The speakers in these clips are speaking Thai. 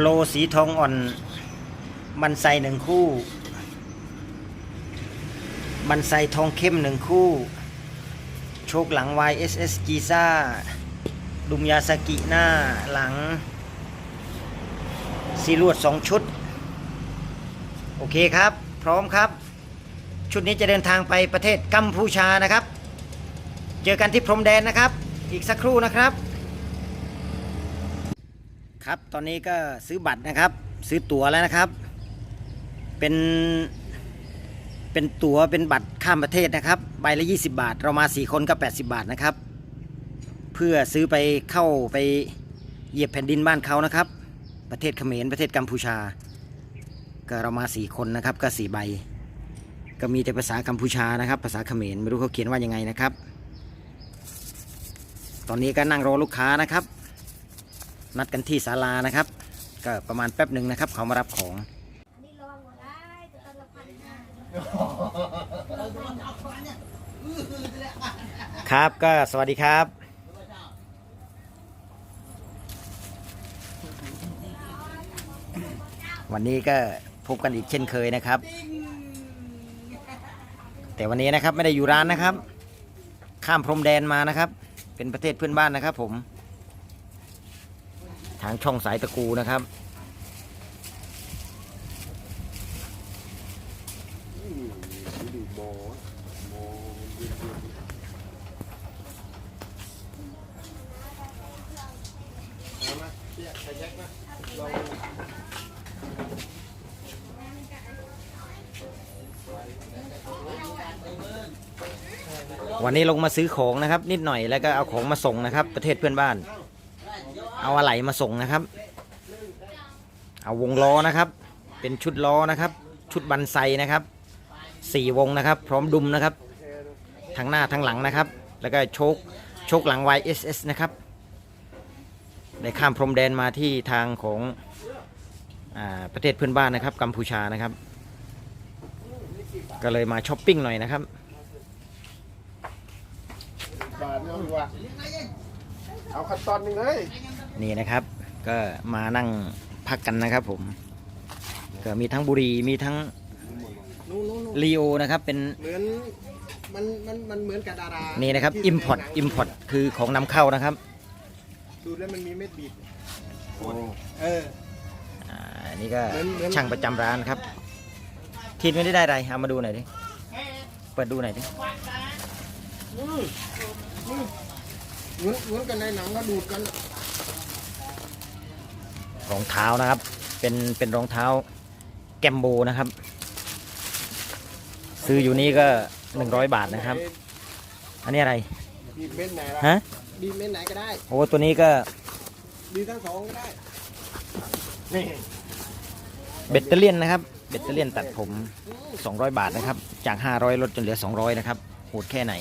โลสีทองอ่อน มันไซหนึ่งคู่ มันไซทองเข้มหนึ่งคู่ โชคหลัง YSS กีซ่าดุมยาสกิหน้าหลัง สีลวดสองชุด โอเคครับ พร้อมครับ ชุดนี้จะเดินทางไปประเทศกัมพูชานะครับ เจอกันที่พรมแดนนะครับ อีกสักครู่นะครับ ครับ ตอนนี้ก็ซื้อบัตรนะครับ ซื้อตั๋วแล้วนะครับ เป็น เป็นตั๋วเป็นบัตรข้ามประเทศนะครับ ใบละ 20 บาท เรามา 4 คนก็ 80 บาทนะครับ เพื่อซื้อไปเข้าไปเหยียบแผ่นดินบ้านเขานะครับ ประเทศเขมรประเทศกัมพูชา ก็เรามา 4 คนนะครับ ก็ 4 ใบ ก็มีแต่ภาษากัมพูชานะครับ ภาษาเขมรไม่รู้เขาเขียนว่ายังไงนะครับ ตอนนี้ก็นั่งรอลูกค้านะครับ นัดกันที่ศาลานะครับ ก็ประมาณแป๊บหนึ่งนะครับ เขามารับของนี่ลอหมดได้จะต้นละพันห้าครับก็สวัสดีครับ วันนี้ก็พบกันอีกเช่นเคยนะครับ แต่วันนี้นะครับไม่ได้อยู่ร้านนะครับ ข้ามพรมแดนมานะครับ เป็นประเทศเพื่อนบ้านนะครับผม ทางช่องสายตะกูนะครับวันนี้ลงมาซื้อของนะครับ นิดหน่อยแล้วก็เอาของมาส่งนะครับ ประเทศเพื่อนบ้าน เอาอะไหล่มาส่งนะครับ เอาวงล้อนะครับ เป็นชุดล้อนะครับ ชุดบันไซนะครับสี่วงนะครับ พร้อมดุมนะครับ ทั้งหน้าทั้งหลังนะครับ แล้วก็โชคโชคหลัง YSS นะครับได้ข้ามพรมแดนมาที่ทางของอาประเทศเพื่อนบ้านนะครับ กัมพูชานะครับ ก็เลยมาช้อปปิ้งหน่อยนะครับเอาดีกว่าเอาขั้นตอนหนึ่งเลย นี่นะครับ ก็มานั่งพักกันนะครับผม ก็มีทั้งบุรีมีทั้งนู่นนู่นนู่นลีโอนะครับเป็นเหมือนมันมันมันเหมือนกับดารานี่นี่นะครับ import import คือของนำเข้านะครับดูแล้วมันมีเม็ดบีบโอ้เออ อ่าอันนี่ก็เหมือนเหมือน ช่างประจำร้านครับทีนไม่ได้ได้อะไรเอามาดูหน่อยดิเปิดดูหน่อยดิอืมอืมเหมือนเหมือนกันในหนังก็ดูดกันอะ รองเท้านะครับ เป็นเป็นรองเท้าแกมโบนะครับ ซื้ออยู่นี่ก็100บาทนะครับ อันนี้อะไรบีบเม็ดไหนล่ะฮะบีบเม็ดไหนก็ได้โอ้ตัวนี้ก็บีบทั้งสองก็ได้นี่เบตเตอเลียนนะครับ เบตเตอเลียนตัดผม 200 บาทนะครับ จาก 500ลดจนเหลือ 200 นะครับโหดแค่ไหน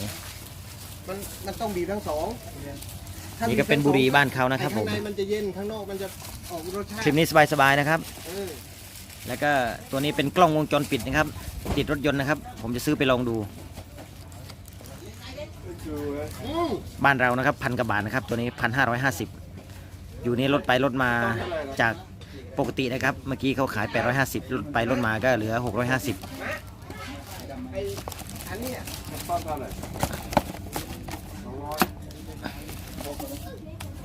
มันมันต้องบีบทั้งสองถ้า นี่ก็เป็นบุรีบ้านเขานะครับไอ้ผข้ามงในมันจะเย็นข้างนอกมันจะออกรสชาติคลิปนี้สบายๆนะครับ เออแล้วก็ตัวนี้เป็นกล้องวงจรปิดนะครับ ติดรถยนต์นะครับ ผมจะซื้อไปลองดูอืมบ้านเรานะครับพันกว่าบาทนะครับ ตัวนี้พันห้าร้อยห้าสิบอยู่นี่ลดไปลดมาจากปกตินะครับ เมื่อกี้เขาขาย 850ลดไปลดมาก็เหลือ 650 ไอ้อันเนี้ยตอนเท่าไหร่สองร้อย เ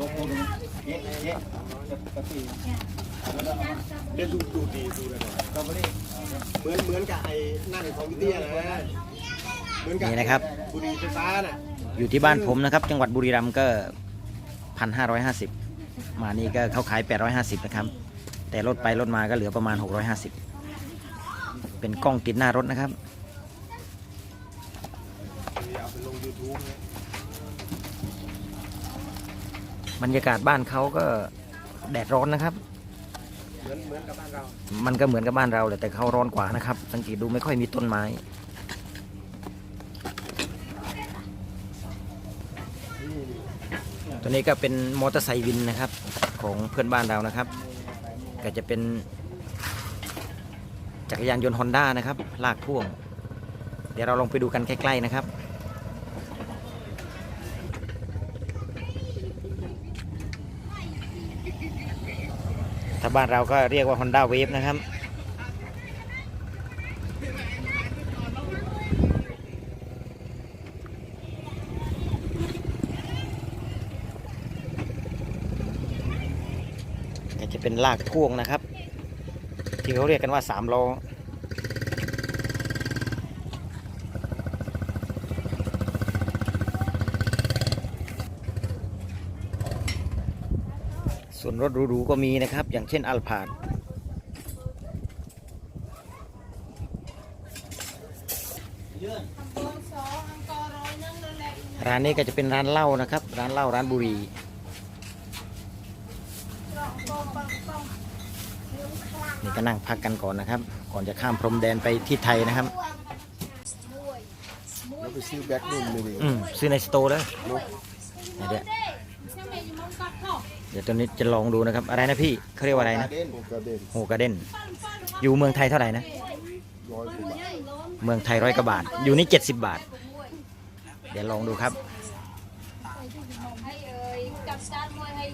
ดี๋ยวดูดูดีดูเลยก็ไม่เหมือนเหมือนกับไอ้นั่นของพี่เตี้ยนะเหมือนกับนี่นะครับ บุรีไฟฟ้าน่ะอยู่ที่บ้านผมนะครับ จังหวัดบุรีรัมย์ก็1,550มานี่ก็เขาขาย850นะครับ แต่ลดไปลดมาก็เหลือประมาณ650เป็นกล้องติดหน้ารถนะครับเอาไปลง YouTube เนี่ย บรรยากาศบ้านเขาก็แดดร้อนนะครับ เหมือนเหมือนกับบ้านเรา มันก็เหมือนกับบ้านเราแหละแต่เขาร้อนกว่านะครับ สังเกตดูไม่ค่อยมีต้นไม้ตัวนี้ก็เป็นมอเตอร์ไซค์วินนะครับ ของเพื่อนบ้านเรานะครับ ก็จะเป็น จักรยานยนต์ฮอนด้านะครับ ลากพ่วง เดี๋ยวเราลองไปดูกันใกล้ ๆ นะครับ ถ้าบ้านเราก็เรียกว่า Honda Wave นะครับ จะเป็นลากพ่วงนะครับ ที่เขาเรียกกันว่าสามล้อ ส่วน รถหรูๆก็มีนะครับ อย่างเช่นอัลพาดร้านนี้ก็จะเป็นร้านเหล้านะครับ ร้านเหล้าร้านบุหรี่นี่ก็นั่งพักกันก่อนนะครับ ก่อนจะข้ามพรมแดนไปที่ไทยนะครับแล้วไปซื้อแบ็คนุ่มเลยดิอืมซื้อในสโตร์เลยเดี๋ยว เดี๋ยวตัวนี้จะลองดูนะครับ อะไรนะพี่เขาเรียกว่าอะไรนะเด่นกระเด็นโฮกาเด้นอยู่เมืองไทยเท่าไหร่นะ ร้อยกว่าบาทเมืองไทยร้อยกว่าบาท อยู่นี่ 70 บาท เดี๋ยวลองดูครับให้เอ่ยจับจานมวยให้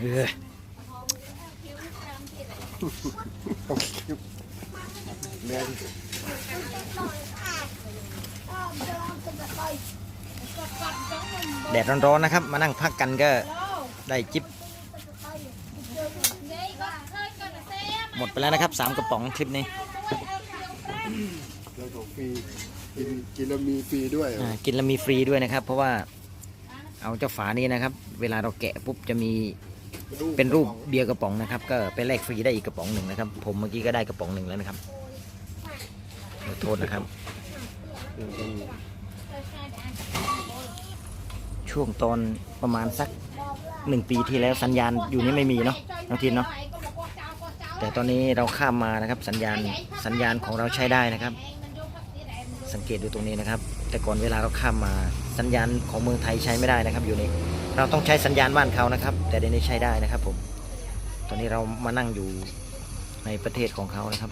เออต้องคิวแน่นแดดร้อนๆนะครับ มานั่งพักกันก็ ได้จิบหมดไปแล้วนะครับ3กระป๋องคลิปนี้แล้วของฟรีกินกินแล้วมีฟรีด้วยเหรออ่ากินแล้วมีฟรีด้วยนะครับ เพราะว่าเอาเจ้าฝานี้นะครับ เวลาเราแกะปุ๊บจะมีเป็นรูปเบียร์กระป๋องนะครับ ก็ไปแลกฟรีได้อีกกระป๋องหนึ่งนะครับ ผมเมื่อกี้ก็ได้กระป๋องหนึ่งแล้วนะครับขอโทษนะครับ ช่วงตอนประมาณสัก หนึ่งปีที่แล้วสัญญาณอยู่นี่ไม่มีเนาะน้องทินเนาะแต่ตอนนี้เราข้ามมานะครับสัญญาณสัญญาณของเราใช้ได้นะครับ สังเกตดูตรงนี้นะครับ แต่ก่อนเวลาเราข้ามมาสัญญาณของเมืองไทยใช้ไม่ได้นะครับอยู่นี่เราต้องใช้สัญญาณบ้านเขานะครับ แต่เดี๋ยวนี้ใช้ได้นะครับผมตอนนี้เรามานั่งอยู่ในประเทศของเขานะครับ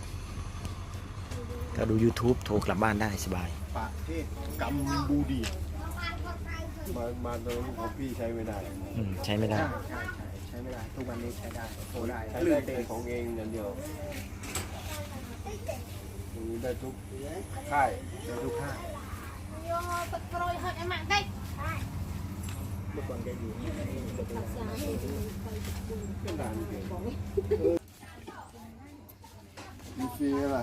ก็ดู YouTube โทรกลับบ้านได้สบายประเทศกัมพูดี มามาตอนนั้นของพี่ใช้ไม่ได้อืมใช้ไม่ได้ ใช่ใช่ใช้ไม่ได้ทุกวันนี้ใช้ได้โอ้ได้ใช้ได้แต่ของเองอย่างเดียวตรงนี้ได้ทุกค่าย ได้ทุกค่ายโยตะกรอยให้ไอ้หมาได้เป็นด่านเดียวมีฟรีอะไร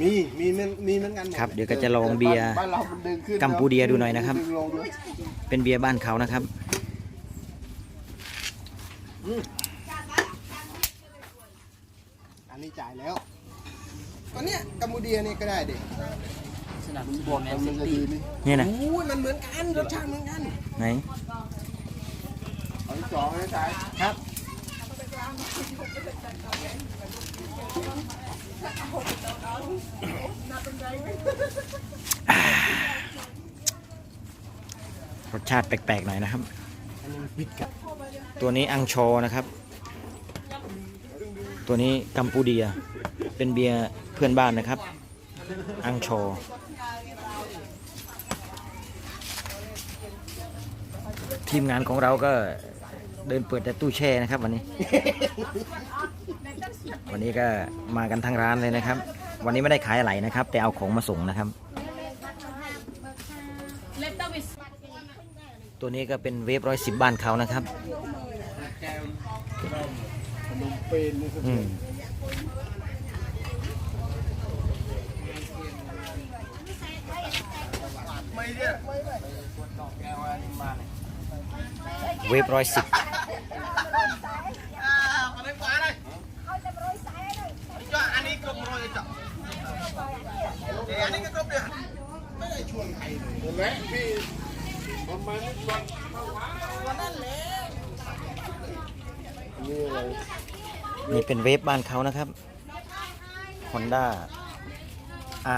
มีมีมันมีเหมือนกันหมครับเดี๋ยวก็จะลองเบียร์บ้านเรามันดึงขึ้นกัมพูเดียดูหน่อยนะครับ ดึงลงด้วยเป็นเบียร์บ้านเขานะครับอันนี้จ่ายแล้วตอนเนี้ยกัมพูเดียนี่ก็ได้ดิสนับสนุนแมนซิตี้นี่เนี่ยนะโอ้ยมันเหมือนกันรสชาติเหมือนกันไหน เอาที่สองให้จ่ายครับ รสชาติแปลกๆหน่อยนะครับ ตัวนี้อังชอนะครับ ตัวนี้กัมพูเดีย เป็นเบียร์เพื่อนบ้านนะครับ อังชอทีมงานของเราก็ เดินเปิดแต่ตู้แช่นะครับวันนี้ วันนี้ก็มากันทั้งร้านเลยนะครับ วันนี้ไม่ได้ขายอะไรนะครับ แต่เอาของมาส่งนะครับ ตัวนี้ก็เป็นเวฟร้อยสิบบ้านเขานะครับขนมเปนนี่ก็ อืม เวฟร้อยสิบอันนี้กลมโรยจับอันนี้ก็กลมเดียวไม่ได้ชวนใครเลยเห็นไหมพี่ประมาณนี้ชวนวันนั้นแหละนี่อะไรนี่เป็นเวฟบ้านเขานะครับ Honda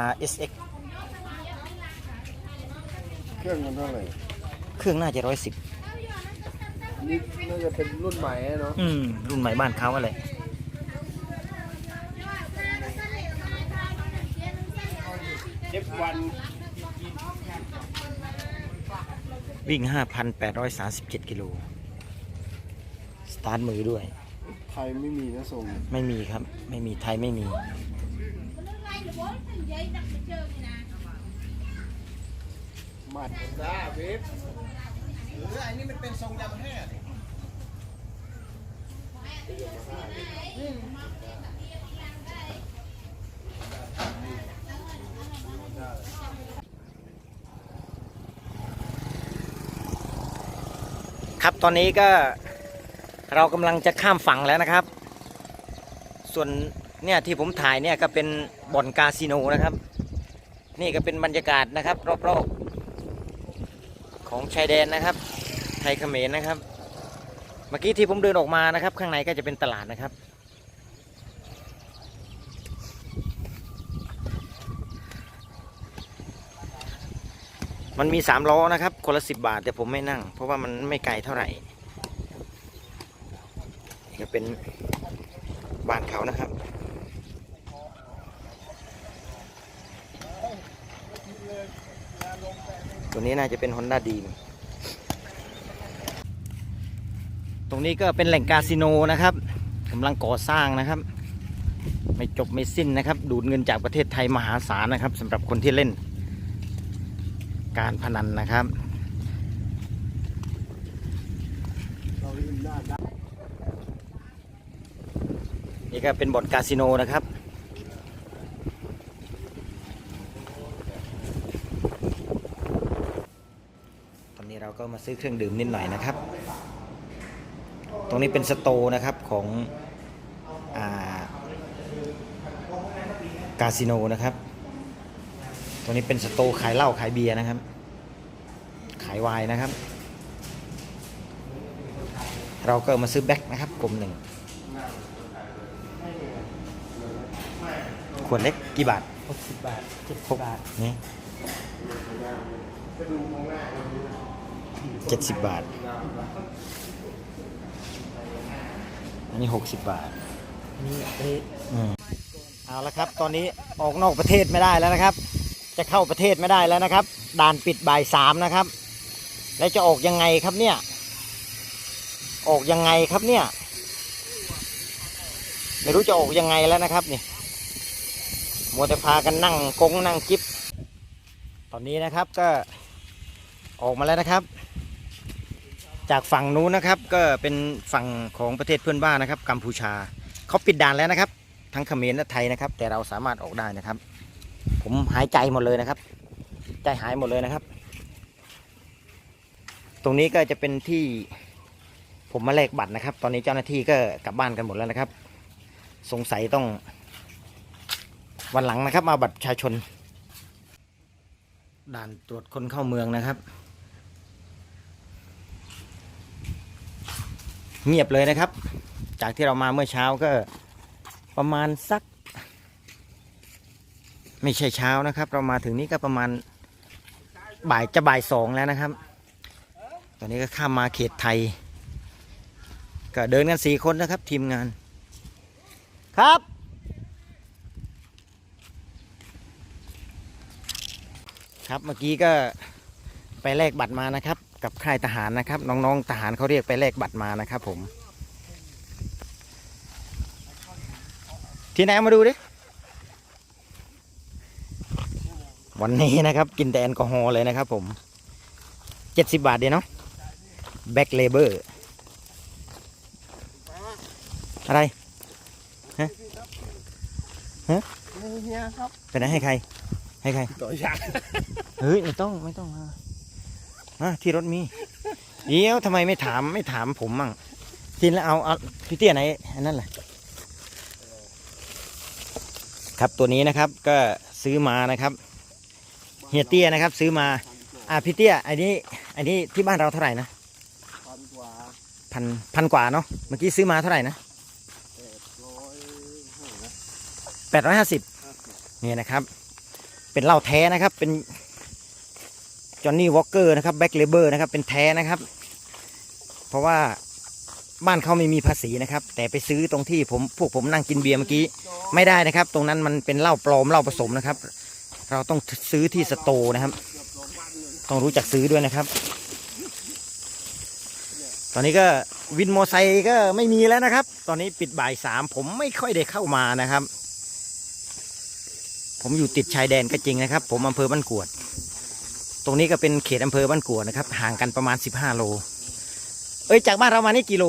RSX เครื่องมันเท่าไหร่ เครื่องน่าจะร้อยสิบ นี่น่าจะเป็นรุ่นใหม่อะเนาะอืมรุ่นใหม่บ้านเขาอะไรเอฟวันวิ่ง 5,837 กิโล สตาร์ทมือด้วย ไทยไม่มีนะส่งไม่มีครับ ไม่มีไทยไม่มี มาจ้าเวฟ หรืออันนี้มันเป็นทรงยามาฮ่าครับตอนนี้ก็เรากำลังจะข้ามฝั่งแล้วนะครับ ส่วนเนี่ยที่ผมถ่ายเนี่ยก็เป็นบ่อนคาสิโนนะครับ นี่ก็เป็นบรรยากาศนะครับ รอบๆ ของชายแดนนะครับ ไทยเขมรนะครับ เมื่อกี้ที่ผมเดินออกมานะครับ ข้างในก็จะเป็นตลาดนะครับ มันมีสามล้อนะครับ คนละสิบบาทแต่ผมไม่นั่ง เพราะว่ามันไม่ไกลเท่าไหร่นี่ก็เป็นบ้านเขานะครับ ตัว นี้น่าจะเป็น Honda d ีมตรงนี้ก็เป็นแหล่งคาสิโนนะครับกำลังก่อสร้างนะครับ ไม่จบไม่สิ้นนะครับ ดูดเงินจากประเทศไทยมหาศาลนะครับสำหรับคนที่เล่น การพนันนะครับนี่ก็เป็นบ่อนคาสิโนนะครับ ตอนนี้เรา ก็มาซื้อเครื่องดื่มนิดหน่อยนะครับ ตรงนี้เป็นสโตร์นะครับของอ่ากาสิโนนะครับ ตรงนี้เป็นสโตร์ขายเหล้าขายเบียร์นะครับ ขายไวน์นะครับ เราก็มาซื้อแบ็คนะครับกลมหนึ่ง ขวดเล็กกี่บาทหกสิบบาทเจ็ดหสิบกบาทนี่ เจ็ดสิบบาท อันนี้หกสิบบาทนี่เอ๊ะอืมเอาละครับ ตอนนี้ออกนอกประเทศไม่ได้แล้วนะครับ จะเข้าประเทศไม่ได้แล้วนะครับ ด่านปิดบ่ายสามนะครับ แล้วจะออกยังไงครับเนี่ย ออกยังไงครับเนี่ย ไม่รู้จะออกยังไงแล้วนะครับนี่มัวแต่พากันนั่งกงนั่งจิบตอนนี้นะครับก็ออกมาแล้วนะครับ จากฝั่งนู้นนะครับก็เป็นฝั่งของประเทศเพื่อนบ้านนะครับ กัมพูชาเขาปิดด่านแล้วนะครับ ทั้งเขมรและไทยนะครับ แต่เราสามารถออกได้นะครับ ผมหายใจหมดเลยนะครับ ใจหายหมดเลยนะครับ ตรงนี้ก็จะเป็นที่ผมมาแลกบัตรนะครับ ตอนนี้เจ้าหน้าที่ก็กลับบ้านกันหมดแล้วนะครับ สงสัยต้องวันหลังนะครับ มาบัตรประชาชน ด่านตรวจคนเข้าเมืองนะครับ เงียบเลยนะครับ จากที่เรามาเมื่อเช้าก็ประมาณสัก ไม่ใช่เช้านะครับ เรามาถึงนี่ก็ประมาณบ่ายจะบ่ายสองแล้วนะครับ ตอนนี้ก็ข้ามมาเขตไทย ก็เดินกันสี่คนนะครับ ทีมงาน ครับ ครับเมื่อกี้ก็ไปแลกบัตรมานะครับ กับค่ายทหารนะครับ น้องๆทหารเขาเรียกไปแลกบัตรมานะครับ ผม ที่ไหนเอามาดูดิวันนี้นะครับ กินแต่แอลกอฮอล์เลยนะครับ ผมเจ็ดสิบบาทเดียวเนาะแบ็กเลเบอร์อะไรเฮียครับไปไหนให้ใคร ให้ใครต่อฉากเฮ้ยไม่ต้องไม่ต้องมา อะที่รถมี เดี๋ยวทำไมไม่ถามไม่ถามผมมั่งทีแล้วเอาเอาพี่เตี้ยไหนอันนั้นแหละครับตัวนี้นะครับก็ซื้อมานะครับเฮียเตี้ยนะครับ ซื้อมา อะพี่เตี้ยอันนี้อันนี้ที่บ้านเราเท่าไหร่นะพันกว่าพันพันกว่าเนาะเมื่อกี้ซื้อมาเท่าไหร่นะแปดร้อยห้านะแปดร้อยห้าสิบนี่นะครับ เป็นเหล้าแท้นะครับ เป็น จอห์นนี่วอลเกอร์นะครับแบ็กเลเบอร์นะครับเป็นแท้นะครับ เพราะว่าบ้านเขาไม่มีภาษีนะครับ แต่ไปซื้อตรงที่ผมพวกผมนั่งกินเบียร์เมื่อกี้ไม่ได้นะครับ ตรงนั้นมันเป็นเหล้าปลอมเหล้าผสมนะครับ เราต้องซื้อที่สโตนะครับ ต้องรู้จักซื้อด้วยนะครับ ตอนนี้ก็วินมอไซค์ก็ไม่มีแล้วนะครับ ตอนนี้ปิดบ่ายสามผมไม่ค่อยได้เข้ามานะครับ ผมอยู่ติดชายแดนก็จริงนะครับ ผมอำเภอบ้านกวด ตรงนี้ก็เป็นเขตอำเภอบ้านกัวนะครับ ห่างกันประมาณ 15 โล เอ้ย จากบ้านเรามานี่กี่โล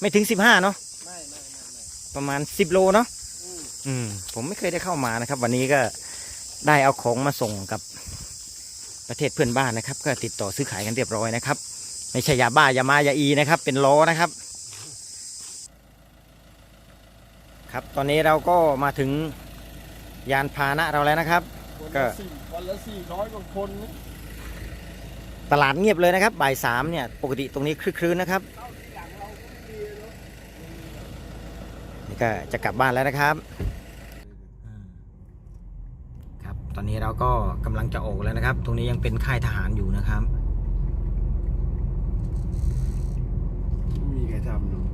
ไม่ถึง 15 เนาะไม่ไมไม่ประมาณ 10 โลเนาะอืมอมผมไม่เคยได้เข้ามานะครับ วันนี้ก็ได้เอาของมาส่งกับประเทศเพื่อนบ้านนะครับ ก็ติดต่อซื้อขายกันเรียบร้อยนะครับ ไม่ใช่ยาบ้ายามายาอีนะครับ เป็นล้อนะครับ ครับตอนนี้เราก็มาถึงยานพาหนะเราแล้วนะครับ ก็ วันละสี่ร้อยกว่าคนนะตลาดเงียบเลยนะครับบ่ายสามเนี่ยปกติตรงนี้คลึกครื้นนะครับนี่ก็จะกลับบ้านแล้วนะครับ ครับ ตอนนี้เราก็กำลังจะออกแล้วนะครับ ตรงนี้ยังเป็นค่ายทหารอยู่นะครับ ไม่มีใครทำหรอก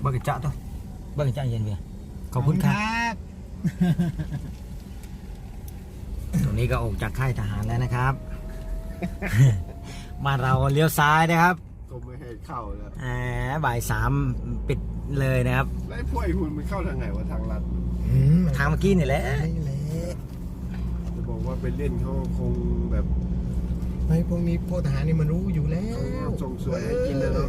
เบิกจ้าตัวเบิกจ้าเย็นเบียร์ขอบคุณครับ ตรงนี้ก็ออกจากค่ายทหารแล้วนะครับบ้านเราเลี้ยวซ้ายนะครับก็ไม่ให้เข้าแล้วอ่าบ่ายสามปิดเลยนะครับแล้วไอ้พวกไอ้หุ่นมันเข้าทางไหนวะทางลัดทางเมื่อกี้นี่แหละนี่แหละจะบอกว่าไปเล่นเขาคงแบบไม่พวกนี้พวกทหารนี่มันรู้อยู่แล้ว เขาส่งสวยให้กินแล้วเนอะ